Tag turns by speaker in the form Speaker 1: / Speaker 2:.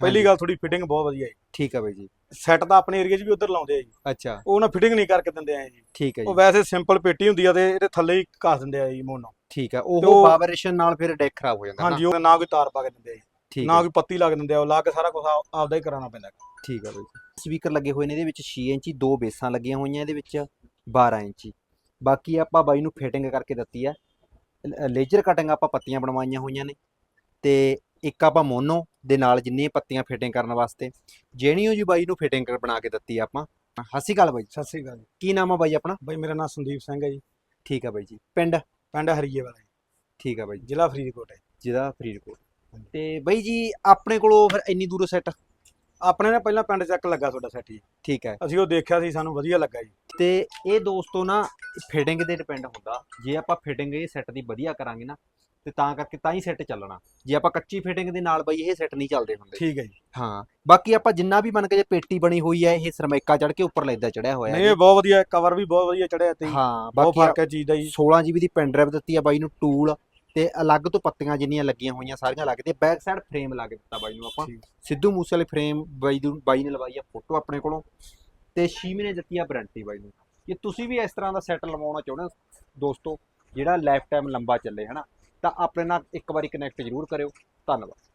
Speaker 1: ਪਹਿਲੀ ਗੱਲ ਥੋੜੀ ਫਿਟਿੰਗ ਬਹੁਤ ਵਧੀਆ ਜੀ।
Speaker 2: ਠੀਕ ਹੈ ਬਾਈ ਜੀ।
Speaker 1: ਸੈੱਟ ਤਾਂ ਆਪਣੇ ਏਰੀਆ 'ਚ ਵੀ ਉਧਰ ਲਾਉਂਦੇ ਆ ਜੀ।
Speaker 2: ਅੱਛਾ।
Speaker 1: ਉਹ ਨਾ ਫਿਟਿੰਗ ਨਹੀਂ ਕਰਕੇ ਦਿੰਦੇ ਆ ਜੀ।
Speaker 2: ਠੀਕ ਹੈ
Speaker 1: ਉਹ
Speaker 2: ਜੀ
Speaker 1: ਵੈਸੇ ਸਿੰਪਲ ਪੇਟੀ ਹੁੰਦੀ ਆ ਤੇ ਇਹਦੇ ਥੱਲੇ ਹੀ ਘਾਸ ਦਿੰਦੇ ਆ ਜੀ ਮੋਨੋ
Speaker 2: ਠੀਕ ਹੈ ਉਹ
Speaker 1: ਉਹ-
Speaker 2: ਵਾਈਬ੍ਰੇਸ਼ਨ ਨਾਲ ਫਿਰ ਡੈਕ ਖਰਾਬ ਹੋ ਜਾਂਦਾ
Speaker 1: ਹਾਂਜੀ ਉਹ ਨਾ ਕੋਈ ਤਾਰ ਪਾ ਕੇ ਦਿੰਦੇ ਆ ਜੀ। ਨਾ
Speaker 2: ਹੈ
Speaker 1: ਕੋਈ ਪੱਤੀ ਲਾ ਕੇ ਦਿੰਦੇ ਆ ਉਹ ਲਾ ਕੇ ਸਾਰਾ ਕੁਝ ਆਪਦਾ ਹੀ ਕਰਾਉਣਾ ਪੈਂਦਾ।
Speaker 2: ਠੀਕ ਹੈ ਬਾਈ ਜੀ। ਸਪੀਕਰ ਲੱਗੇ ਹੋਏ ਨੇ ਇਹਦੇ ਵਿੱਚ 6 ਇੰਚੀ ਦੋ ਬੇਸਾਂ ਲੱਗੀਆਂ ਹੋਈਆਂ ਇਹਦੇ ਵਿੱਚ 12 ਇੰਚੀ। ਬਾਕੀ ਆਪਾਂ ਬਾਈ ਨੂੰ ਫਿਟਿੰਗ ਕਰਕੇ ਦਿੱਤੀ ਹੈ ਲੇਜ਼ਰ ਕਟਿੰਗ ਆਪਾਂ ਪੱਤੀਆਂ ਬਣਵਾਈਆਂ ਹੋਈਆਂ ਨੇ। ਤੇ ਇੱਕ ਆਪਾਂ ਮੋਨੋ ਦੇ ਨਾਲ ਜਿੰਨੀਆਂ ਪੱਤੀਆਂ ਫਿਟਿੰਗ ਕਰਨ ਵਾਸਤੇ ਜਿਹੜੀਓ ਜੀ ਬਾਈ ਨੂੰ ਫਿਟਿੰਗ ਬਣਾ ਕੇ ਦਿੱਤੀ ਆਪਾਂ। ਹਸੀ ਗੱਲ ਬਾਈ। ਜੀ।
Speaker 1: ਸਤਿ ਸ੍ਰੀ ਅਕਾਲ ਜੀ।
Speaker 2: ਕੀ ਨਾਮ ਆ ਬਾਈ ਆਪਣਾ?
Speaker 1: ਬਾਈ ਮੇਰਾ ਨਾਮ ਸੰਦੀਪ ਸਿੰਘ ਹੈ ਜੀ।
Speaker 2: ਠੀਕ ਆ ਬਾਈ ਜੀ। ਪਿੰਡ?
Speaker 1: ਪਿੰਡ ਹਰੀਏ ਵਾਲਾ ਜੀ।
Speaker 2: ਠੀਕ ਆ ਬਾਈ ਜੀ।
Speaker 1: ਜ਼ਿਲ੍ਹਾ ਫਰੀਦਕੋਟ ਹੈ।
Speaker 2: ਜਿਹਦਾ ਫਰੀਦਕੋਟ। ਤੇ ਬਾਈ ਜੀ ਆਪਣੇ ਕੋਲੋਂ ਫਿਰ ਇੰਨੀ ਦੂਰੋਂ ਸੈੱਟ
Speaker 1: ਆਪਣੇ ਨੇ ਪਹਿਲਾਂ ਪਿੰਡ ਚੱਕ ਲੱਗਾ ਤੁਹਾਡਾ ਸੈੱਟ ਜੀ।
Speaker 2: ਠੀਕ ਹੈ।
Speaker 1: ਅਸੀਂ ਉਹ ਦੇਖਿਆ ਸੀ ਸਾਨੂੰ ਵਧੀਆ ਲੱਗਾ ਜੀ।
Speaker 2: ਤੇ ਇਹ ਦੋਸਤੋ ਨਾ ਫਿਟਿੰਗ ਤੇ ਡਿਪੈਂਡ ਹੁੰਦਾ। ਜੇ ਆਪਾਂ ਫਿਟਿੰਗ ਇਹ ਸੈੱਟ ਦੀ ਵਧੀਆ ਕਰਾਂਗੇ ਨਾ ਤੇ ਤਾਂ ਕਰਕੇ ਤਾਂ ਹੀ ਸੈੱਟ ਚੱਲਣਾ। ਜੇ ਆਪਾਂ ਕੱਚੀ ਫਿਟਿੰਗ ਦੇ ਨਾਲ ਬਈ ਇਹ ਸੈੱਟ ਨਹੀਂ ਚੱਲਦੇ ਹੁੰਦੇ।
Speaker 1: ਠੀਕ ਹੈ ਜੀ।
Speaker 2: ਹਾਂ ਬਾਕੀ ਆਪਾਂ ਜਿੰਨਾ ਵੀ ਮੰਨ ਕੇ ਜੇ ਪੇਟੀ ਬਣੀ ਹੋਈ ਹੈ ਇਹ ਸਰਮੈਕਾ ਚੜ ਕੇ ਉੱਪਰ ਲੈਦਾ ਚੜਿਆ ਹੋਇਆ
Speaker 1: ਨਹੀਂ
Speaker 2: ਹੈ
Speaker 1: ਇਹ ਬਹੁਤ ਵਧੀਆ ਕਵਰ ਵੀ ਬਹੁਤ ਵਧੀਆ ਚੜਿਆ ਤੇ ਜੀ।
Speaker 2: ਹਾਂ
Speaker 1: ਬਹੁਤ
Speaker 2: ਬਾਕੀ
Speaker 1: ਫ਼ਰਕ ਹੈ ਚੀਜ਼ ਦਾ ਜੀ।
Speaker 2: 16 ਜੀਬੀ ਦੀ ਪੈਨ ਡਰਾਈਵ ਦਿੱਤੀ ਆ ਬਾਈ ਨੂੰ ਟੂਲ ਤੇ ਅਲੱਗ ਤੋਂ ਪੱਤੀਆਂ ਜਿੰਨੀਆਂ ਲੱਗੀਆਂ ਹੋਈਆਂ ਸਾਰੀਆਂ ਲੱਗ ਤੇ ਬੈਕ ਸਾਈਡ ਫਰੇਮ ਲਾ ਕੇ ਦਿੱਤਾ ਬਾਈ ਨੂੰ ਆਪਾਂ। ਸਿੱਧੂ ਮੂਸੇ ਵਾਲੇ ਫਰੇਮ ਬਾਈ ਨੂੰ ਬਾਈ ਨੇ ਲਵਾਈ ਆ ਫੋਟੋ ਆਪਣੇ ਕੋਲੋਂ। ਤੇ 6 ਮਹੀਨੇ ਦਿੱਤੀ ਆ ਵਾਰੰਟੀ ਬਾਈ ਨੂੰ। ਜੇ ਤੁਸੀਂ ਵੀ ਇਸ ਤਰ੍ਹਾਂ ਦਾ ਸੈੱਟ ਲਵਾਉਣਾ ਚਾਹੁੰਦੇ ਹੋ ਦੋਸਤੋ ਜਿਹੜਾ ਲਾਈਫ ਟਾਈਮ ਲੰਬਾ ਚੱਲੇ ਹਨਾ? ਤਾਂ ਆਪਣੇ ਨਾਲ ਇੱਕ ਵਾਰੀ ਕਨੈਕਟ ਜ਼ਰੂਰ ਕਰਿਓ। ਧੰਨਵਾਦ।